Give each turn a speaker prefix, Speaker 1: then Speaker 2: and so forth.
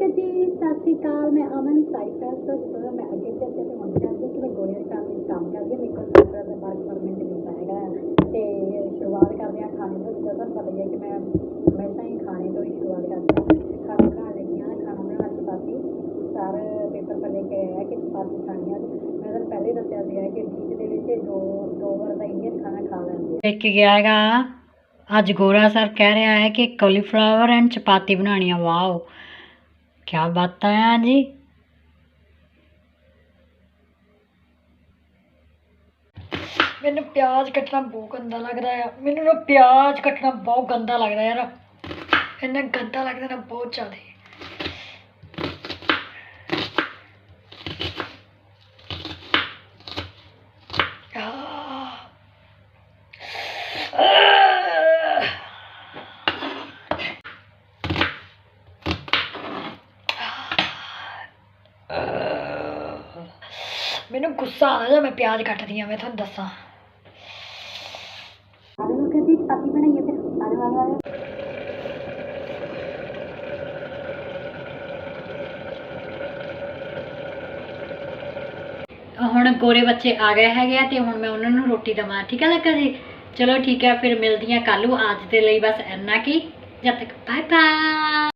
Speaker 1: ਠੀਕ ਜੀ, ਸਤਿ ਸ਼੍ਰੀ ਅਕਾਲ, ਮੈਂ ਅਮਨ ਸਾਈਕਲ ਤੋਂ ਮੈਂ ਅੱਗੇ ਤੇ ਤੇ ਹੁਣ ਜਾਂਦੀ ਕਿ ਮੈਂ ਗੋਲੀਆਂ ਕੰਮ ਵਿੱਚ ਕੰਮ ਕਰਦੀ ਮੇਰੇ ਕੋਲ ਸਾਈਕਲ ਦਾ ਵਰਕ ਪਰਮਿਟ ਵੀਜ਼ਾ ਹੈਗਾ ਤੇ ਸ਼ੁਰੂਆਤ ਕਰਦੇ ਹਾਂ ਖਾਣੇ ਤੋਂ, ਜਦੋਂ ਤੁਹਾਨੂੰ ਪਤਾ ਹੈ ਕਿ ਮੈਂ ਹਮੇਸ਼ਾ ਹੀ ਖਾਣੇ ਤੋਂ ਹੀ ਸ਼ੁਰੂਆਤ ਕਰਦੀ ਹਾਂ ਖਾਣਾ ਬਣਾਉਣ ਲੱਗੀ ਹਾਂ, ਖਾਣਾ ਬਣਾਉਣ ਚਪਾਤੀ ਸਰ ਪੇਪਰ ਪਰ ਲੈ ਕੇ ਆਇਆ ਕਿ ਚਪਾਤੀ ਖਾਣੀ ਆ ਮੈਂ ਤਾਂ ਪਹਿਲੇ ਦੱਸਿਆ ਸੀਗਾ ਕਿ ਵੀਕ ਦੇ ਵਿੱਚ ਦੋ ਦੋ ਵਾਰ ਦਾ ਇੰਡੀਅਨ ਖਾਣਾ ਖਾ ਲੈਂਦੇ ਆ।
Speaker 2: ਦੇਖ ਗਿਆ ਹੈਗਾ, ਅੱਜ ਗੋਰਾ ਸਰ ਕਹਿ ਰਿਹਾ ਹੈ ਕਿ ਕੋਲੀਫਲਾਵਰ ਐਂਡ ਚਪਾਤੀ ਬਣਾਉਣੀ ਆ ਵਾਓ। ਕੀ ਬਾਤ ਹੈ ਜੀ? ਮੈਨੂੰ ਪਿਆਜ਼ ਕੱਟਣਾ ਬਹੁਤ ਗੰਦਾ ਲੱਗਦਾ ਆ। ਮੈਨੂੰ ਨਾ ਪਿਆਜ਼ ਕੱਟਣਾ ਬਹੁਤ ਗੰਦਾ ਲੱਗਦਾ ਯਾਰ। ਇੰਨਾ ਗੰਦਾ ਲੱਗਦਾ ਨਾ ਬਹੁਤ ਜ਼ਿਆਦਾ। ਆਹ। ਮੈਨੂੰ ਗੁੱਸਾ ਆਉਂਦਾ ਜਦੋਂ, ਮੈਂ ਪਿਆਜ਼ ਕੱਟਦੀ ਆ ਮੈਂ ਤੁਹਾਨੂੰ ਦੱਸਾਂ। ਹੁਣ ਗੋਰੇ ਬੱਚੇ ਆ ਗਏ ਹੈਗੇ ਆ ਤੇ ਹੁਣ ਮੈਂ ਉਹਨਾਂ ਨੂੰ ਰੋਟੀ ਦਵਾਂ। ਠੀਕ ਹੈ ਲੱਗਾ ਜੀ? ਚਲੋ ਠੀਕ ਹੈ ਫਿਰ ਮਿਲਦੀਆਂ ਕੱਲ੍ਹ ਨੂੰ। ਅੱਜ ਦੇ ਲਈ ਬਸ ਇੰਨਾ ਕੀ। ਜਦ ਤੱਕ ਬਾਏ ਬਾਏ